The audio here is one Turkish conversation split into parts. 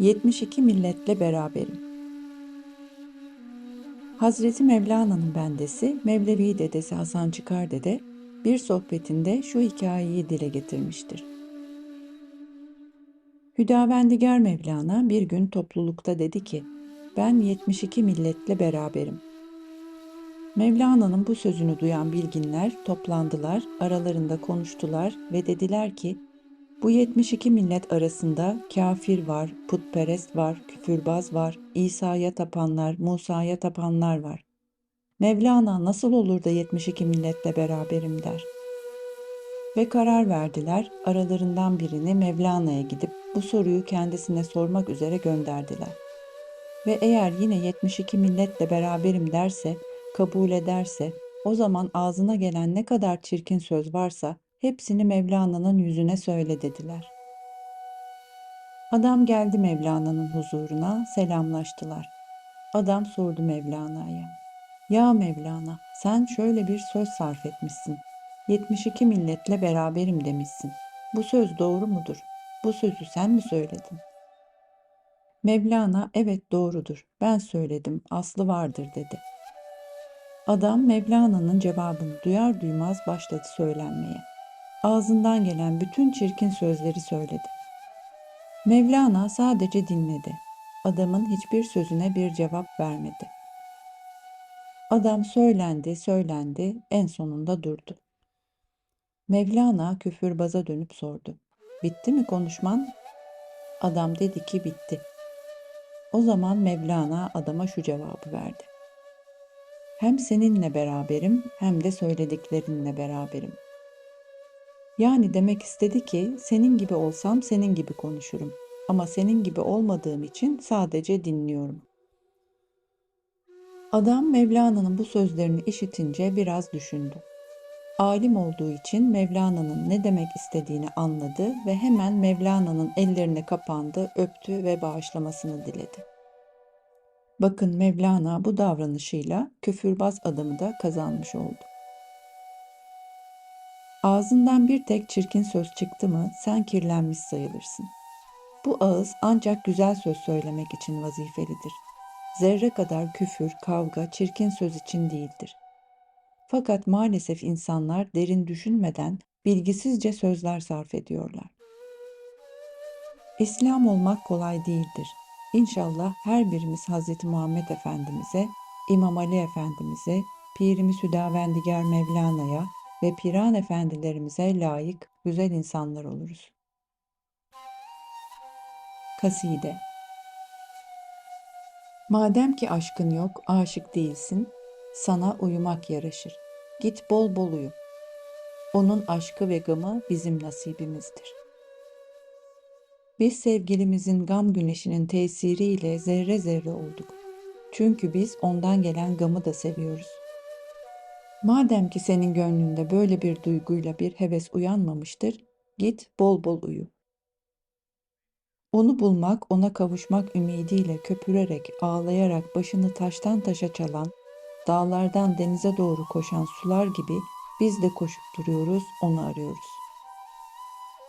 72 milletle beraberim. Hazreti Mevlana'nın bendesi Mevlevi dedesi Hasan Çıkar dede bir sohbetinde şu hikayeyi dile getirmiştir. Hüdavendigar Mevlana bir gün toplulukta dedi ki, ben 72 milletle beraberim. Mevlana'nın bu sözünü duyan bilginler toplandılar, aralarında konuştular ve dediler ki, bu 72 millet arasında kafir var, putperest var, küfürbaz var, İsa'ya tapanlar, Musa'ya tapanlar var. Mevlana nasıl olur da 72 milletle beraberim der. Ve karar verdiler, aralarından birini Mevlana'ya gidip bu soruyu kendisine sormak üzere gönderdiler. Ve eğer yine 72 milletle beraberim derse, kabul ederse, o zaman ağzına gelen ne kadar çirkin söz varsa hepsini Mevlana'nın yüzüne söyle dediler. Adam geldi Mevlana'nın huzuruna, selamlaştılar. Adam sordu Mevlana'ya. Ya Mevlana, sen şöyle bir söz sarf etmişsin. 72 milletle beraberim demişsin. Bu söz doğru mudur? Bu sözü sen mi söyledin? Mevlana, evet doğrudur. Ben söyledim, aslı vardır dedi. Adam Mevlana'nın cevabını duyar duymaz başladı söylenmeye. Ağzından gelen bütün çirkin sözleri söyledi. Mevlana sadece dinledi. Adamın hiçbir sözüne bir cevap vermedi. Adam söylendi, söylendi, en sonunda durdu. Mevlana küfürbaza dönüp sordu. Bitti mi konuşman? Adam dedi ki bitti. O zaman Mevlana adama şu cevabı verdi. Hem seninle beraberim hem de söylediklerinle beraberim. Yani demek istedi ki senin gibi olsam senin gibi konuşurum ama senin gibi olmadığım için sadece dinliyorum. Adam Mevlana'nın bu sözlerini işitince biraz düşündü. Alim olduğu için Mevlana'nın ne demek istediğini anladı ve hemen Mevlana'nın ellerine kapandı, öptü ve bağışlamasını diledi. Bakın Mevlana bu davranışıyla küfürbaz adamı da kazanmış oldu. Ağzından bir tek çirkin söz çıktı mı sen kirlenmiş sayılırsın. Bu ağız ancak güzel söz söylemek için vazifelidir. Zerre kadar küfür, kavga, çirkin söz için değildir. Fakat maalesef insanlar derin düşünmeden bilgisizce sözler sarf ediyorlar. İslam olmak kolay değildir. İnşallah her birimiz Hz. Muhammed Efendimiz'e, İmam Ali Efendimiz'e, Pirimiz Hüdavendigar Mevlana'ya ve Piran Efendilerimize layık güzel insanlar oluruz. Kaside Madem ki aşkın yok, aşık değilsin, sana uyumak yaraşır. Git bol bol uyu. Onun aşkı ve gamı bizim nasibimizdir. Biz sevgilimizin gam güneşinin tesiriyle zerre zerre olduk. Çünkü biz ondan gelen gamı da seviyoruz. Madem ki senin gönlünde böyle bir duyguyla bir heves uyanmamıştır, git bol bol uyu. Onu bulmak, ona kavuşmak ümidiyle köpürerek, ağlayarak başını taştan taşa çalan, dağlardan denize doğru koşan sular gibi biz de koşup duruyoruz, onu arıyoruz.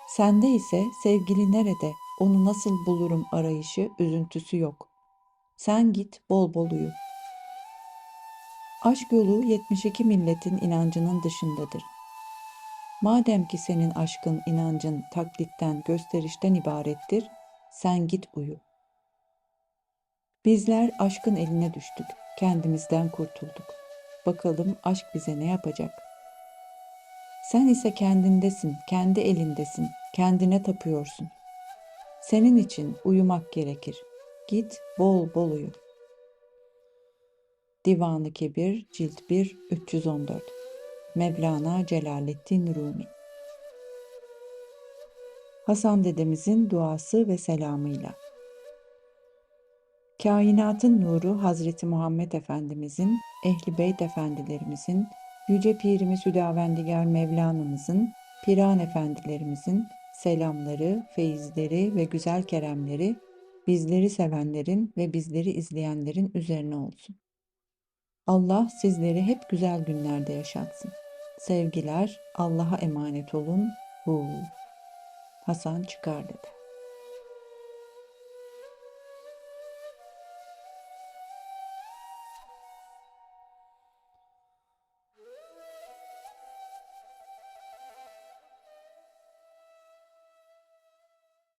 Sende ise sevgili nerede, onu nasıl bulurum arayışı, üzüntüsü yok. Sen git bol bol uyu. Aşk yolu 72 milletin inancının dışındadır. Madem ki senin aşkın, inancın taklitten, gösterişten ibarettir, sen git uyu. Bizler aşkın eline düştük, kendimizden kurtulduk. Bakalım aşk bize ne yapacak? Sen ise kendindesin, kendi elindesin, kendine tapıyorsun. Senin için uyumak gerekir. Git bol bol uyu. Divanı Kebir, Cilt 1, 314 Mevlana Celaleddin Rumi Hasan dedemizin duası ve selamıyla. Kainatın nuru Hazreti Muhammed Efendimizin, Ehli Beyt Efendilerimizin, Yüce Pirimiz Hüdavendigar Mevlana'mızın, Piran Efendilerimizin selamları, feyizleri ve güzel keremleri bizleri sevenlerin ve bizleri izleyenlerin üzerine olsun. Allah sizleri hep güzel günlerde yaşatsın. Sevgiler, Allah'a emanet olun. Hu. Hasan çıkar dedi.